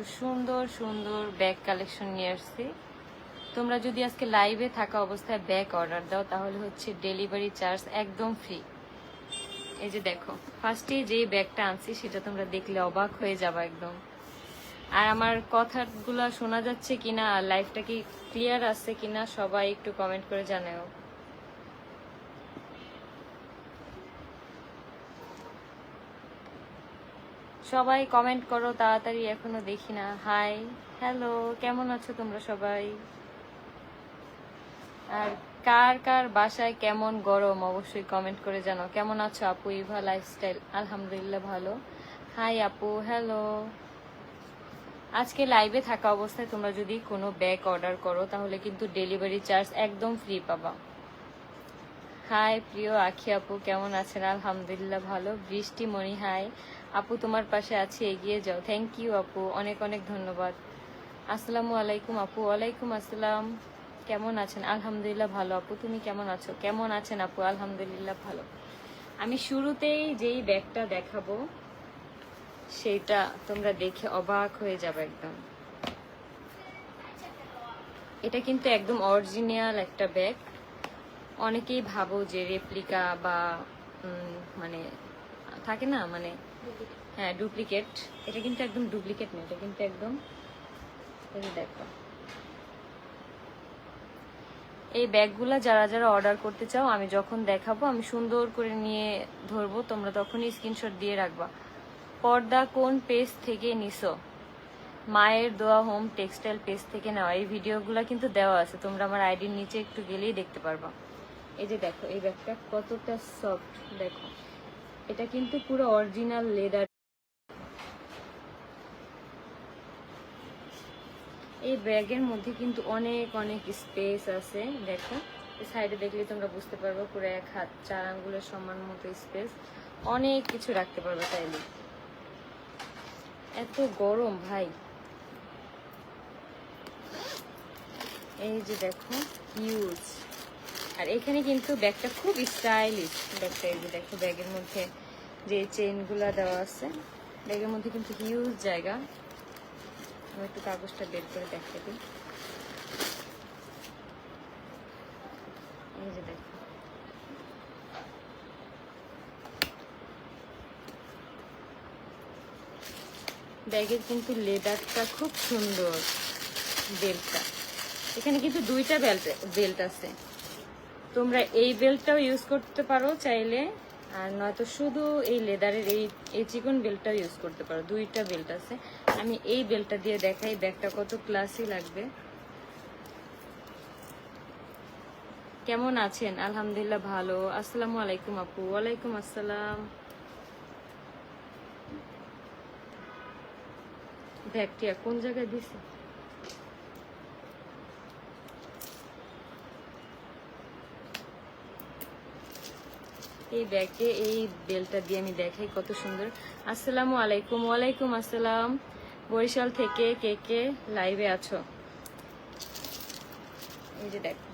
কিছু সুন্দর সুন্দর ব্যাগ কালেকশন নিয়ে আসছি। তোমরা যদি আজকে লাইভে থাকা অবস্থায় ব্যাগ অর্ডার দাও, তাহলে হচ্ছে ডেলিভারি চার্জ একদম ফ্রি এই যে দেখো ফার্স্টে যে ব্যাগটা আনছি, সেটা তোমরা দেখলে অবাক হয়ে যাবা একদম। আর আমার কথাগুলো শোনা যাচ্ছে কিনা, আর লাইফটা কি ক্লিয়ার আছে কিনা, সবাই একটু কমেন্ট করে জানাও সবাই কমেন্ট করো, তাড়াতাড়ি এখনও দেখি না। হাই হ্যালো কেমন আছো তোমরা সবাই? আর কার কার বাসায় কেমন গরম, অবশ্যই কমেন্ট করে জানাও। কেমন আছো আপু, ইভা লাইফস্টাইল আলহামদুলিল্লাহ ভালো। হাই আপু হ্যালো আজকে লাইভে থাকা অবস্থায় তোমরা যদি কোনো ব্যাগ অর্ডার করো, তাহলে কিন্তু ডেলিভারি চার্জ একদম ফ্রি পাবা। হাই প্রিয় আখি আপু, কেমন আছেন? আলহামদুলিল্লাহ ভালো। বৃষ্টি মণি হাই আপু তোমার পাশে আছি, এগিয়ে যাও। থ্যাংক ইউ আপু। অনেক অনেক ধন্যবাদ। আসসালামু আলাইকুম, আপু। ওয়ালাইকুম আসসালাম। কেমন আছেন? আলহামদুলিল্লাহ ভালো। আপু, তুমি কেমন আছো? কেমন আছেন আপু? আলহামদুলিল্লাহ ভালো। আমি শুরুতেই যেই ব্যাগটা দেখাবো সেইটা তোমরা দেখে অবাক হয়ে যাবে একদম। এটা কিন্তু একদম অরিজিনাল একটা ব্যাগ। অনেকেই ভাবো যে রেপ্লিকা বা মানে থাকে না? মানে হ্যাঁ ডুপ্লিকেট এটা কিন্তু একদম ডুপ্লিকেট না এটা কিন্তু একদম দেখো। এই ব্যাগগুলা যারা যারা অর্ডার করতে চাও, আমি যখন দেখাবো, আমি সুন্দর করে নিয়ে ধরবো, তোমরা তখনই স্ক্রিনশট দিয়ে রাখবা। পর্দা কোন পেজ থেকে নিছো? মায়ের দোয়া হোম টেক্সটাইল পেজ থেকে নেওয়া। এই ভিডিওগুলো কিন্তু দেওয়া আছে, তোমরা আমার আইডির নিচে একটু গেলেই দেখতে পারবা। এই যে দেখো, এই ব্যাগটা কতটা সফট দেখো। এটা কিন্তু পুরো অরিজিনাল লেদার এই ব্যাগের মধ্যে কিন্তু অনেক অনেক স্পেস আছে, দেখো। সাইডে দেখলে তোমরা বুঝতে পারবে, পুরো এক হাত, চার আঙ্গুলের সমান মতো স্পেস অনেক কিছু রাখতে পারবে চাইলে এত গরম ভাই। এই যে দেখো হিউজ আর এখানে কিন্তু ব্যাগটা খুব স্টাইলিশ ব্যাগটা এই যে দেখো, ব্যাগের মধ্যে যে চেইনগুলো দেওয়া আছে, ব্যাগের মধ্যে কিন্তু হিউজ জায়গা। আমি একটু কাগজটা বের করে দেখতে দিই। এই যে দেখো। ব্যাগের কিন্তু লেদারটা খুব সুন্দর, বেল্টটা। এখানে কিন্তু দুইটা বেল্ট বেল্ট আছে। তোমরা এই বেল্টটাও ইউজ করতে পারো চাইলে। আর নয়তো শুধু এই লেদারের এই এই চিকন বেল্টটাও ইউজ করতে পারো। দুইটা বেল্ট আছে। আমি এই বেল্টটা দিয়ে দেখাই, ব্যাগটা কত ক্লাসি লাগবে। কেমন আছেন? আলহামদুলিল্লাহ ভালো। আসসালামু আলাইকুম আপু। ওয়ালাইকুম আসসালাম। ব্যাগটি কোন জায়গায় দিছে? এই ব্যাগে, এই বেলটা দিয়ে আমি দেখাই কত সুন্দর। আসসালামু আলাইকুম, ওয়ালাইকুম আসসালাম। বরিশাল থেকে কে কে লাইভে আছো? এই যে দেখো।